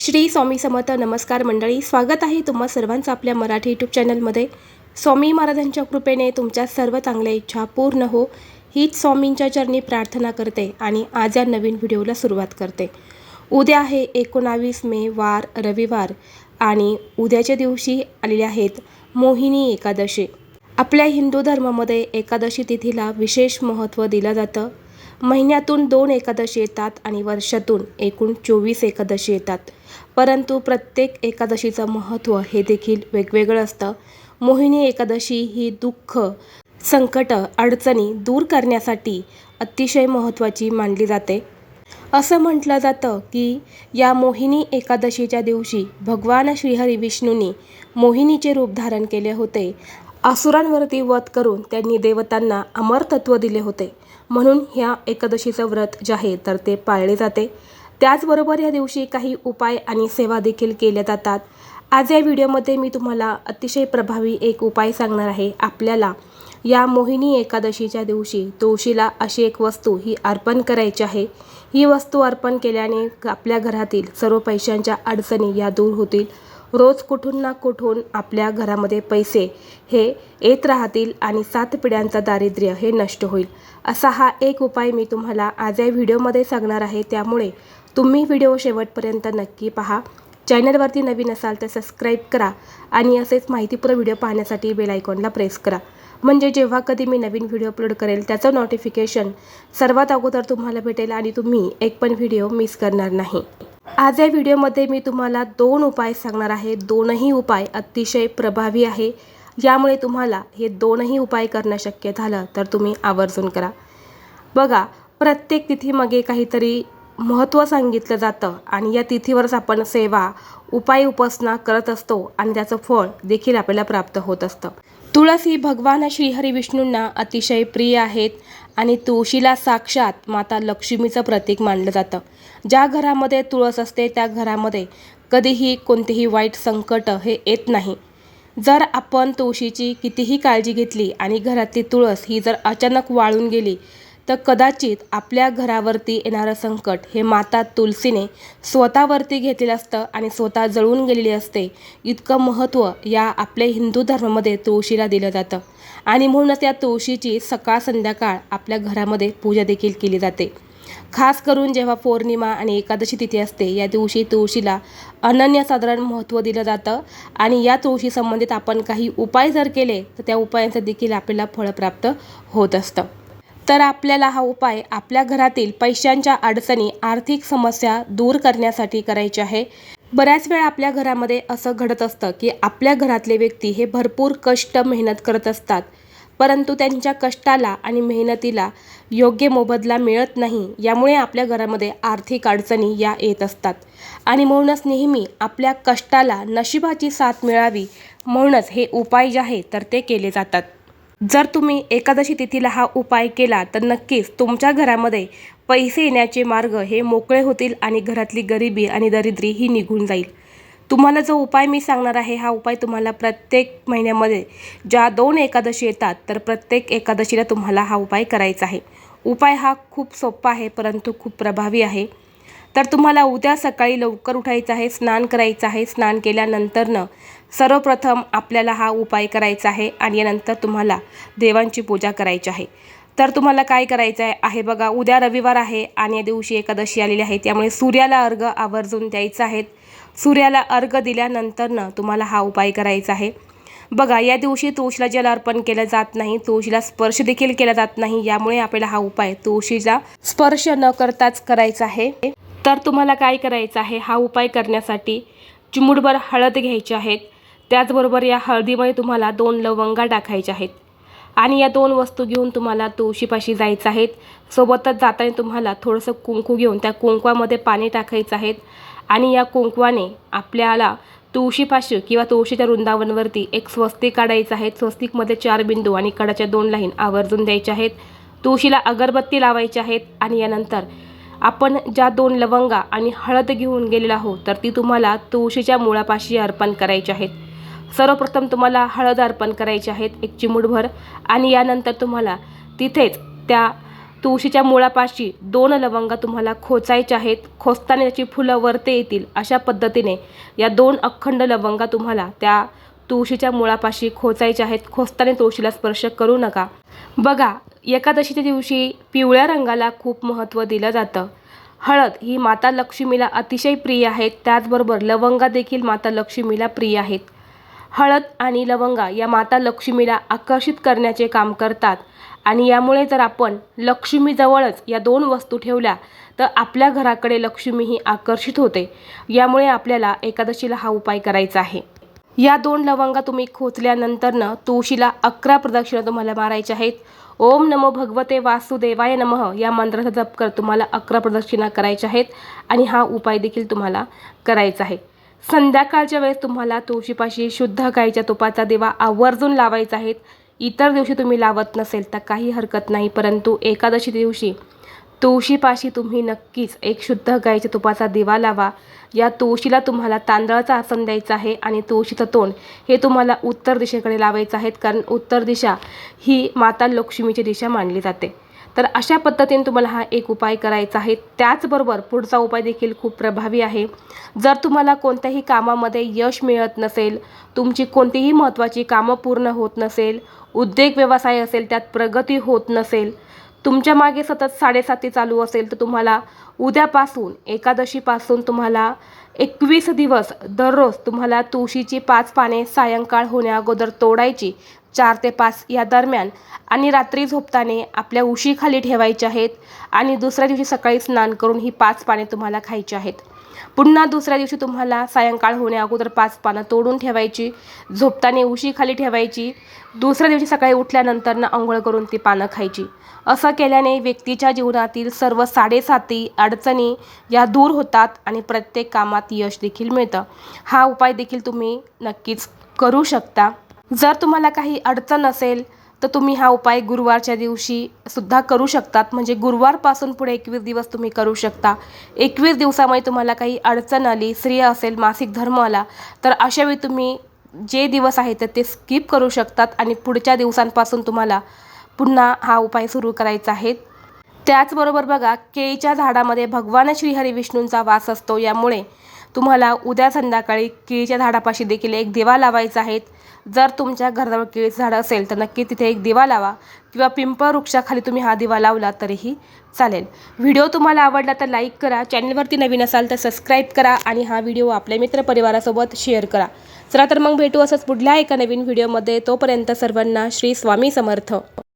श्री स्वामी समर्थ नमस्कार मंडळी स्वागत आहे तुम्हा सर्वांचं आपल्या मराठी यूट्यूब चॅनलमध्ये. स्वामी महाराजांच्या कृपेने तुमच्या सर्व चांगल्या इच्छा पूर्ण हो हीच स्वामींच्या चरणी प्रार्थना करते आणि आज या नवीन व्हिडिओला सुरुवात करते. उद्या आहे एकोणावीस मे वार रविवार आणि उद्याच्या दिवशी आलेले आहेत मोहिनी एकादशी. आपल्या हिंदू धर्मामध्ये एकादशी तिथीला विशेष महत्त्व दिलं जातं. महिन्यातून दोन एकादशी येतात आणि वर्षातून एकूण चोवीस एकादशी येतात. परंतु प्रत्येक एकादशीचं महत्त्व हे देखील वेगवेगळं असतं. मोहिनी एकादशी ही दुःख संकट अडचणी दूर करण्यासाठी अतिशय महत्त्वाची मानली जाते. असं म्हटलं जातं की या मोहिनी एकादशीच्या दिवशी भगवान श्रीहरी विष्णूंनी मोहिनीचे रूप धारण केले होते. असुरांवरती वध करून त्यांनी देवतांना अमरतत्व दिले होते. म्हणून ह्या एकादशीचं व्रत जे आहे तर ते पाळले जाते. त्याचबरोबर या दिवशी काही उपाय आणि सेवा देखील केल्या जातात. आज या व्हिडिओमध्ये मी तुम्हाला अतिशय प्रभावी एक उपाय सांगणार आहे आपल्याला. या मोहिनी एकादशीच्या दिवशी तुळशीला अशी एक वस्तू ही अर्पण करायची आहे. ही वस्तू अर्पण केल्याने आपल्या घरातील सर्व पैशांच्या अडचणी या दूर होतील. रोज कुठून ना कुठून आपल्या घरामध्ये पैसे हे येत राहतील आणि सात पिढ्यांचं दारिद्र्य हे नष्ट होईल. असा हा एक उपाय मी तुम्हाला आज या व्हिडिओमध्ये सांगणार आहे. त्यामुळे तुम्ही व्हिडिओ शेवटपर्यंत नक्की पहा. चॅनलवरती नवीन असाल तर सबस्क्राईब करा आणि असेच माहितीपूर्ण व्हिडिओ पाहण्यासाठी बेल आयकॉनला प्रेस करा. म्हणजे जेव्हा कधी मी नवीन व्हिडिओ अपलोड करेल त्याचं नोटिफिकेशन सर्वात अगोदर तुम्हाला भेटेल आणि तुम्ही एक पण व्हिडिओ मिस करणार नाही. आज या व्हिडिओमध्ये मी तुम्हाला दोन उपाय सांगणार आहे. दोनही उपाय अतिशय प्रभावी आहे. यामुळे तुम्हाला हे दोनही उपाय करणं शक्य झालं तर तुम्ही आवर्जून करा. बघा प्रत्येक तिथीमागे काहीतरी महत्त्व सांगितलं जातं आणि या तिथीवरच आपण सेवा उपाय उपासना करत असतो आणि त्याचं फळ देखील आपल्याला प्राप्त होत असतं. तुळस ही भगवान श्रीहरी विष्णूंना अतिशय प्रिय आहेत आणि तुळशीला साक्षात माता लक्ष्मीचं प्रतीक मानलं जातं. ज्या घरामध्ये तुळस असते त्या घरामध्ये कधीही कोणतेही वाईट संकट हे येत नाही. जर आपण तुळशीची कितीही काळजी घेतली आणि घरातली तुळस ही जर अचानक वाळून गेली तर कदाचित आपल्या घरावरती येणारं संकट हे माता तुलसीने स्वतःवरती घेतलेलं असतं आणि स्वतः जळून गेलेली असते. इतकं महत्त्व या आपल्या हिंदू धर्मामध्ये तुळशीला दिलं जातं. आणि म्हणूनच या तुळशीची सकाळ संध्याकाळ आपल्या घरामध्ये पूजा देखील केली जाते. खास करून जेव्हा पौर्णिमा आणि एकादशी तिथी असते या दिवशी तुळशीला अनन्यसाधारण महत्त्व दिलं जातं. आणि या तुळशी संबंधित आपण काही उपाय जर केले तर त्या उपायांचं देखील आपल्याला फळ प्राप्त होत असतं. तर आपल्याला हा उपाय आपल्या घरातील पैशांच्या अडचणी आर्थिक समस्या दूर करण्यासाठी करायची आहे. बऱ्याच वेळा आपल्या घरामध्ये असं घडत असतं की आपल्या घरातले व्यक्ती हे भरपूर कष्ट मेहनत करत असतात. परंतु त्यांच्या कष्टाला आणि मेहनतीला योग्य मोबदला मिळत नाही यामुळे आपल्या घरामध्ये आर्थिक अडचणी या येत असतात. आणि म्हणूनच नेहमी आपल्या कष्टाला नशिबाची साथ मिळावी म्हणूनच हे उपाय जे आहे तर ते केले जातात. जर तुम्ही एकादशी तिथीला हा उपाय केला तर नक्कीच तुमच्या घरामध्ये पैसे येण्याचे मार्ग हे मोकळे होतील आणि घरातली गरिबी आणि दरिद्री ही निघून जाईल. तुम्हाला जो उपाय मी सांगणार आहे हा उपाय तुम्हाला प्रत्येक महिन्यामध्ये ज्या दोन एकादशी येतात तर प्रत्येक एकादशीला तुम्हाला हा उपाय करायचा आहे. उपाय हा खूप सोपा आहे परंतु खूप प्रभावी आहे. तर तुम्हाला उद्या सकाळी लवकर उठायचं आहे स्नान करायचं आहे. स्नान केल्यानंतरनं सर्वप्रथम आपल्याला हा उपाय करायचा आहे आणि यानंतर तुम्हाला देवांची पूजा करायची आहे. तर तुम्हाला काय करायचं आहे? आहे बघा उद्या रविवार आहे आणि या दिवशी एकादशी आलेली आहे. त्यामुळे सूर्याला अर्घ आवर्जून द्यायचं आहे. सूर्याला अर्घ दिल्यानंतरनं तुम्हाला हा उपाय करायचा आहे. बघा या दिवशी तुळशीला जल अर्पण केलं जात नाही. तुळशीला स्पर्श देखील केला जात नाही. यामुळे आपल्याला हा उपाय तुळशीला स्पर्श न करताच करायचा आहे. तर तुम्हाला काय करायचं आहे? हा उपाय करण्यासाठी चिमुडभर हळद घ्यायची आहेत. त्याचबरोबर या हळदीमध्ये तुम्हाला दोन लवंगा टाकायच्या आहेत. आणि या दोन वस्तू घेऊन तुम्हाला तुळशीपाशी जायचं आहेत सोबतच जाताना तुम्हाला थोडंसं कुंकू घेऊन त्या कुंकवामध्ये पाणी टाकायचं आहेत आणि या कुंकवाने आपल्याला तुळशीपाशी किंवा तुळशीच्या वृंदावनवरती एक स्वस्तिक काढायचं आहे. स्वस्तिकमध्ये चार बिंदू आणि कडाच्या दोन लाईन आवर्जून द्यायच्या आहेत. तुळशीला अगरबत्ती लावायची आहेत. आणि यानंतर आपण ज्या दोन लवंगा आणि हळद घेऊन गेलेलो आहोत तर ती तुम्हाला तुळशीच्या मुळापाशी अर्पण करायची आहेत. सर्वप्रथम तुम्हाला हळद अर्पण करायची आहेत एक चिमूटभर. आणि यानंतर तुम्हाला तिथेच त्या तुळशीच्या मुळापाशी दोन लवंगा तुम्हाला खोचायच्या आहेत. खोचताना त्याची फुलं वरते येतील अशा पद्धतीने या दोन अखंड लवंगा तुम्हाला त्या तुळशीच्या मुळापाशी खोचायच्या आहेत खोचताना तुळशीला स्पर्श करू नका. बघा एकादशीच्या दिवशी पिवळ्या रंगाला खूप महत्त्व दिलं जातं. हळद ही माता लक्ष्मीला अतिशय प्रिय आहेत त्याचबरोबर लवंगा देखील माता लक्ष्मीला प्रिय आहेत. हळद आणि लवंगा या माता लक्ष्मीला आकर्षित करण्याचे काम करतात. आणि यामुळे जर आपण लक्ष्मीजवळच या दोन वस्तू ठेवल्या तर आपल्या घराकडे लक्ष्मी ही आकर्षित होते. यामुळे आपल्याला एकादशीला हा उपाय करायचा आहे. या दोन लवंगा तुम्ही खोचल्यानंतरनं तुळशीला अकरा प्रदक्षिणा तुम्हाला मारायच्या आहेत. ओम नमो भगवते वासुदेवाय नमः. या मंत्राचा जप कर तुम्हाला अकरा प्रदक्षिणा करायच्या आहेत आणि हा उपाय देखील तुम्हाला करायचा आहे. संध्याकाळच्या वेळेस तुम्हाला तुळशीपाशी शुद्ध गाईच्या तुपाचा दिवा आवर्जून लावायचा आहे. इतर दिवशी तुम्ही लावत नसेल तर काही हरकत नाही परंतु एकादशी दिवशी तुळशीपाशी तुम्ही नक्कीच एक शुद्ध गाईच्या तुपाचा दिवा लावा. या तुळशीला तुम्हाला तांदळाचा आसन द्यायचा आहे आणि तुळशीचं तोंड हे तुम्हाला उत्तर दिशेकडे लावायचं आहे कारण उत्तर दिशा ही माता लक्ष्मीची दिशा मानली जाते. तर अशा पद्धतीने तुम्हाला हा एक उपाय करायचा आहे. त्याचबरोबर पुढचा उपाय देखील खूप प्रभावी आहे. जर तुम्हाला कोणत्याही कामामध्ये यश मिळत नसेल तुमची कोणतीही महत्त्वाची कामं पूर्ण होत नसेल उद्योग व्यवसाय असेल त्यात प्रगती होत नसेल तुमच्या मागे सतत साडेसाती चालू असेल तर तुम्हाला उद्यापासून एकादशीपासून तुम्हाला एकवीस दिवस दररोज तुम्हाला तुळशीची पाच पाने सायंकाळ होण्या अगोदर तोडायची चार ते पाच या दरम्यान. आणि रात्री झोपताने आपल्या उशीखाली ठेवायच्या आहेत आणि दुसऱ्या दिवशी सकाळी स्नान करून ही पाच पाने तुम्हाला खायची आहेत. पुन्हा दुसऱ्या दिवशी तुम्हाला सायंकाळ होण्या अगोदर पाच पानं तोडून ठेवायची झोपताना उशीखाली ठेवायची दुसऱ्या दिवशी सकाळी उठल्यानंतरनं आंघोळ करून ती पानं खायची. असं केल्याने व्यक्तीच्या जीवनातील सर्व साडेसाती अडचणी या दूर होतात आणि प्रत्येक कामात यश देखील मिळतं. हा उपाय देखील तुम्ही नक्कीच करू शकता. जर तुम्हाला काही अडचण असेल तर तुम्ही हा उपाय गुरुवारच्या दिवशी सुद्धा करू शकतात. म्हणजे गुरुवारपासून पुढे एकवीस दिवस तुम्ही करू शकता. एकवीस दिवसामध्ये तुम्हाला काही अडचण आली स्त्रिय असेल मासिक धर्म आला तर अशावेळी तुम्ही जे दिवस आहेत तर ते स्किप करू शकतात आणि पुढच्या दिवसांपासून तुम्हाला पुन्हा हा उपाय सुरू करायचा आहे. त्याचबरोबर बघा केळीच्या झाडामध्ये भगवान श्रीहरी विष्णूंचा वास असतो. यामुळे तुम्हाला उद्या संध्याकाळी केळीच्या झाडापाशी देखील एक दिवा लावायचा आहे. जर तुमच्या घराजवळ केळीचं झाड असेल तर नक्की तिथे एक दिवा लावा किंवा पिंपळ वृक्षाखाली तुम्ही हा दिवा लावला तरीही चालेल. व्हिडिओ तुम्हाला आवडला तर लाईक करा चॅनलवरती नवीन असाल तर सबस्क्राईब करा आणि हा व्हिडिओ आपल्या मित्रपरिवारासोबत शेअर करा. चला तर मग भेटू असंच पुढल्या एका नवीन व्हिडिओमध्ये. तोपर्यंत सर्वांना श्री स्वामी समर्थ.